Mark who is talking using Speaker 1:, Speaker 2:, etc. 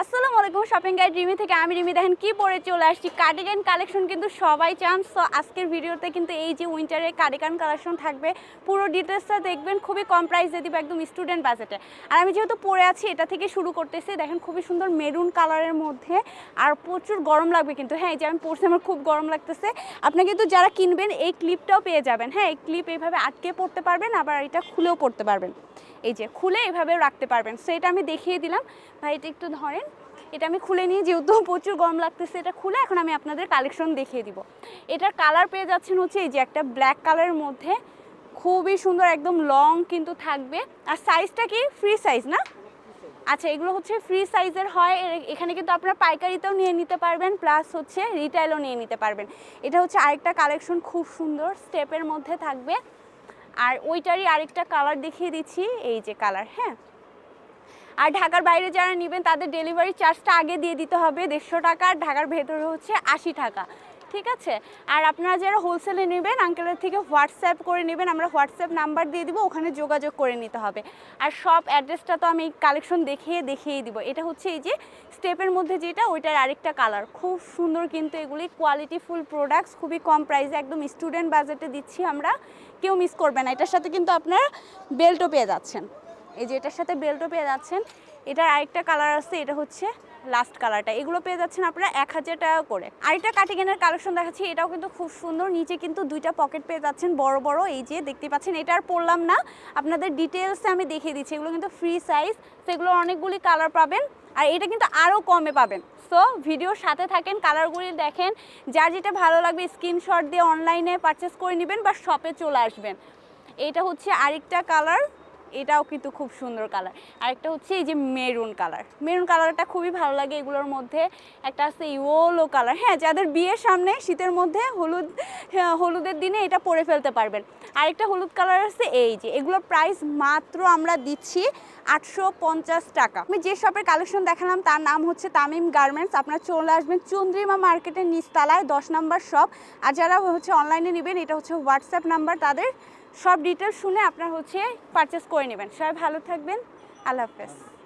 Speaker 1: 明日 আলাইকুম shopping guide Rimi থেকে আমি রিমি দেখেন কি পরে চলে আসছি। কার্ডিগান কালেকশন কিন্তু সবাই চান। সো আজকের ভিডিওতে কিন্তু এই যে উইন্টারের কার্ডিগান কালেকশন থাকবে, পুরো ডিটেলসটা দেখবেন, খুবই কম প্রাইসে দিব একদম স্টুডেন্ট বাজেটে আর আমি যেহেতু পরে আছি, এটা থেকে শুরু করতেছি, দেখেন খুবই সুন্দর মেরুন কালারের মধ্যে, আর প্রচুর গরম লাগবে কিন্তু। হ্যাঁ এই যে আমি পরছি, আমার খুব গরম লাগতেছে। আপনি কিন্তু যারা কিনবেন, এই ক্লিপটাও পেয়ে যাবেন। হ্যাঁ এই ক্লিপ এইভাবে আটকে পড়তে পারবেন, আবার এটা খুলেও পড়তে পারবেন। এই যে, খুলে এভাবে রাখতে পারবেন। সো এটা আমি দেখিয়ে দিলাম। ভাই, এটা একটু ধরেন। এটা আমি খুলে নিয়ে যেহেতু প্রচুর গরম লাগতেছে, এটা খুলে এখন আমি আপনাদের কালেকশন দেখিয়ে দিব। এটার কালার পেয়ে যাচ্ছেন হচ্ছে এই যে একটা ব্ল্যাক কালারের মধ্যে। খুবই সুন্দর, একদম লং কিন্তু থাকবে। আর সাইজটা কি? ফ্রি সাইজ না? আচ্ছা এগুলো হচ্ছে ফ্রি সাইজের হয়। এখানে কিন্তু আপনারা পাইকারিতেও নিয়ে নিতে পারবেন প্লাস হচ্ছে রিটাইলও নিয়ে নিতে পারবেন। এটা হচ্ছে আরেকটা কালেকশন খুব সুন্দর স্টেপের মধ্যে থাকবে। আর ওইটারই আরেকটা কালার দেখিয়ে দিচ্ছি, এই যে কালার হ্যাঁ? আর ঢাকার বাইরে যারা নেবেন, তাদের ডেলিভারি চার্জটা আগে দিয়ে দিতে হবে, দেড়শো টাকা। আর ঢাকার ভেতরে হচ্ছে আশি টাকা। ঠিক আছে? আর আপনারা যারা হোলসেলে নেবেন আঙ্কেলের থেকে হোয়াটসঅ্যাপ করে নেবেন, আমরা হোয়াটসঅ্যাপ নাম্বার দিয়ে দিব, ওখানে যোগাযোগ করে নিতে হবে। আর সব অ্যাড্রেসটা তো আমি কালেকশন দেখিয়ে দেখিয়ে দিব। এটা হচ্ছে এই যে স্টেপের মধ্যে যেটা, ওইটার আরেকটা কালার খুব সুন্দর কিন্তু এগুলি কোয়ালিটি ফুল প্রোডাক্টস খুবই কম প্রাইসে একদম স্টুডেন্ট বাজেটে দিচ্ছি আমরা। কেউ মিস করবে না। এটার সাথে কিন্তু আপনারা বেল্টও পেয়ে যাচ্ছেন। এই যে এটার সাথে বেল্টও পেয়ে যাচ্ছেন। এটার আরেকটা কালার আছে, এটা হচ্ছে লাস্ট কালারটা এগুলো পেয়ে যাচ্ছেন আপনারা এক হাজার টাকা করে। আরেকটা কাটিগেনের কালেকশন দেখাচ্ছি, এটাও কিন্তু খুব সুন্দর। নিচে কিন্তু দুইটা পকেট পেয়ে যাচ্ছেন, বড় বড়, এই যে দেখতে পাচ্ছেন, এটা আর পড়লাম না। আপনাদের ডিটেলসে আমি দেখিয়ে দিচ্ছি, এগুলো কিন্তু ফ্রি সাইজ সেগুলো অনেকগুলি কালার পাবেন। আর এটা কিন্তু আরও কমে পাবেন। সো ভিডিওর সাথে থাকেন কালারগুলি দেখেন। যার যেটা ভালো লাগবে স্ক্রিনশট দিয়ে অনলাইনে পারচেস করে নেবেন বা শপে চলে আসবেন। এটা হচ্ছে আরেকটা কালার এটাও কিন্তু খুব সুন্দর কালার। আরেকটা হচ্ছে এই যে মেরুন কালার। মেরুন কালারটা খুবই ভালো লাগে এগুলোর মধ্যে। একটা আছে ইয়োলো কালার। হ্যাঁ যাদের বিয়ের সামনে শীতের মধ্যে হলুদ হ্যাঁ, হলুদের দিনে এটা পরে ফেলতে পারবেন। আরেকটা হলুদ কালার আছে এই যে। এগুলোর প্রাইস মাত্র আমরা দিচ্ছি আটশো পঞ্চাশ টাকা। আমি যে শপের কালেকশন দেখালাম, তার নাম হচ্ছে তামিম গার্মেন্টস আপনারা চলে আসবেন চন্দ্রিমা মার্কেটের নিচতলায়, দশ নম্বর শপ আর যারা হচ্ছে অনলাইনে নেবেন, এটা হচ্ছে হোয়াটসঅ্যাপ নাম্বার। তাদের সব ডিটেলস শুনে আপনার হচ্ছে পারচেস করে নেবেন। সবাই ভালো থাকবেন। আল্লাহ হাফেজ।